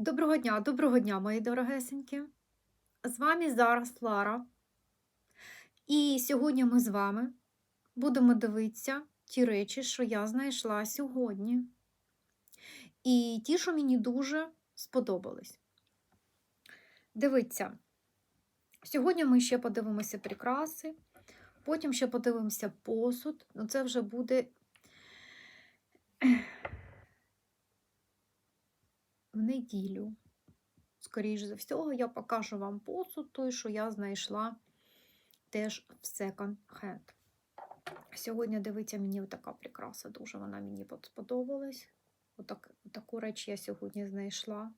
Доброго дня, доброго дня, мої дорогесенькі. З вами зараз Лара. І сьогодні ми з вами будемо дивитися ті речі, що я знайшла сьогодні. І ті, що мені дуже сподобались. Дивіться, сьогодні ми ще подивимося прикраси, потім ще подивимося посуд. Ну, це вже буде неділю. Скоріше за всього, я покажу вам посуд, той, що я знайшла теж в секонд хенд. Сьогодні, дивіться, мені така прикраса, дуже вона мені сподобалась. Отак, таку реч я сьогодні знайшла.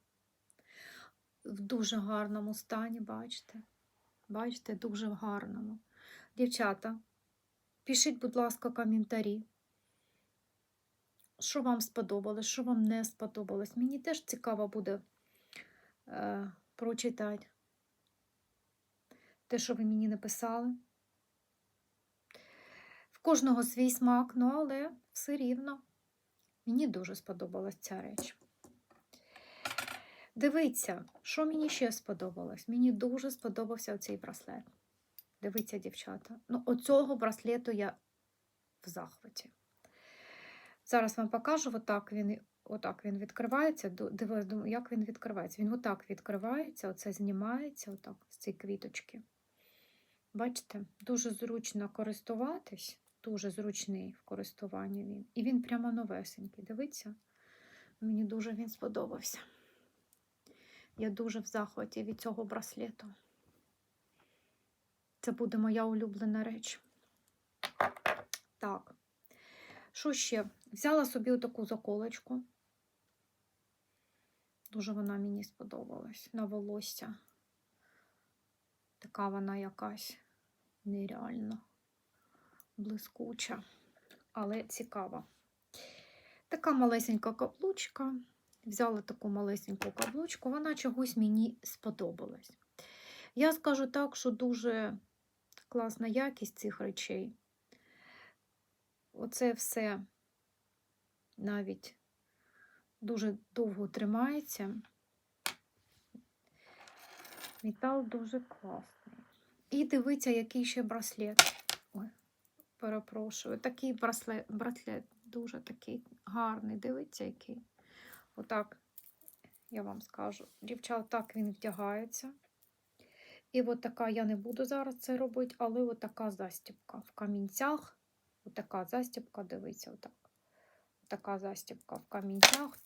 В дуже гарному стані, бачите? Бачите, дуже в гарному. Дівчата, пишіть, будь ласка, коментарі. Що вам сподобалось, що вам не сподобалось. Мені теж цікаво буде е, прочитати те, що ви мені написали. В кожного свій смак, ну але все рівно. Мені дуже сподобалась ця реч. Дивіться, що мені ще сподобалось. Мені дуже сподобався цей браслет. Дивіться, дівчата. Ну, оцього браслету я в захваті. Зараз вам покажу, отак він отак він відкривається. Дивись, як він відкривається. Він отак відкривається, оце знімається отак з цієї квіточки. Бачите, дуже зручно користуватись, дуже зручний в користуванні він. І він прямо новесенький. Дивіться, мені дуже він сподобався. Я дуже в захваті від цього браслету. Це буде моя улюблена реч. Так. Що ще? Взяла собі таку заколочку. Дуже вона мені сподобалась на волосся. Така вона якась нереально блискуча, але цікава. Така малесенька каблучка. Взяла таку малесеньку каблучку, вона чогось мені сподобалась. Я скажу так, що дуже класна якість цих речей. Оце все навіть дуже довго тримається. Метал дуже класний. І дивіться, який ще браслет. Ой, перепрошую. Такий браслет, браслет дуже такий гарний. Дивіться, який. Отак, я вам скажу, дівчат, так він вдягається. І от така, я не буду зараз це робити, але от така застібка в камінцях. Отака застібка, дивіться, отак. Така застібка в камінцях.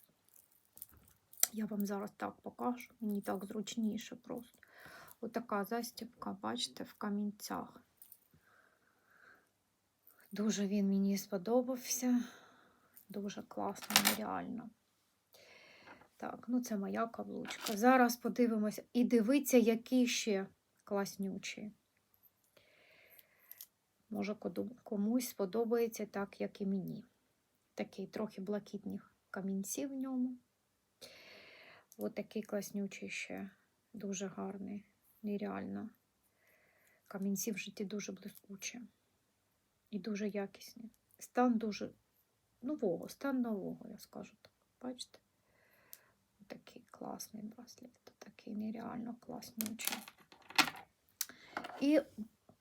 Я вам зараз так покажу, мені так зручніше просто. Отака застібка, бачите, в камінцях. Дуже він мені сподобався. Дуже класно, нереально. Так, ну це моя каблучка. Зараз подивимося і дивіться, які ще класнючі. Може, комусь сподобається так, як і мені. Такий трохи блакитних камінців в ньому. Ось такий класнючий ще, дуже гарний, нереально. Камінці в житті дуже блискучі і дуже якісні. Стан дуже нового, стан нового, я скажу так. Бачите? Такий класний браслет, такий нереально класнючий. І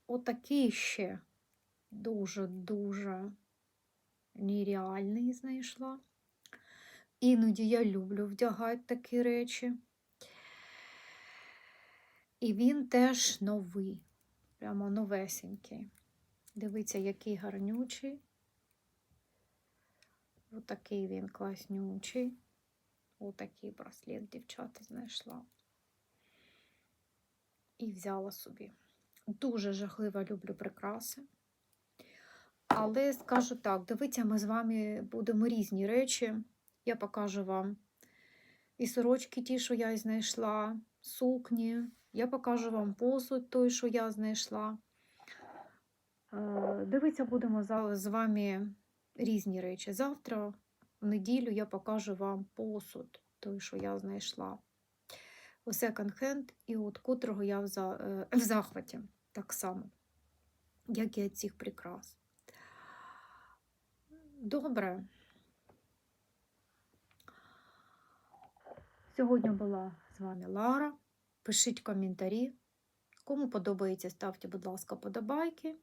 отакий ще дуже-дуже нереальний знайшла. Іноді я люблю вдягати такі речі. І він теж новий, прямо новесенький. Дивіться, який гарнючий. Отакий він класнючий. Отакий браслет дівчата знайшла. І взяла собі. Дуже жахливо люблю прикраси. Але скажу так, дивіться, ми з вами будемо різні речі. Я покажу вам і сорочки ті, що я знайшла, сукні. Я покажу вам посуд той, що я знайшла. Е, дивіться, будемо з вами різні речі. Завтра, в неділю, я покажу вам посуд, той, що я знайшла. У секонд-хенд, і от котрого я в е, захваті так само, як і цих прикрас. Добре. Сьогодні була з вами Лара. Пишіть коментарі. Кому подобається, ставте, будь ласка, подобайки.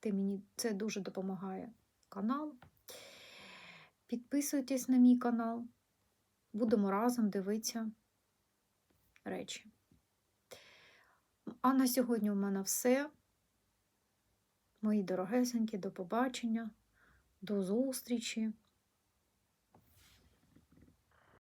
Ти мені це дуже допомагає каналу. Підписуйтесь на мій канал. Будемо разом дивитися речі. А на сьогодні у мене все. Мої дорогесенькі, до побачення, до зустрічі.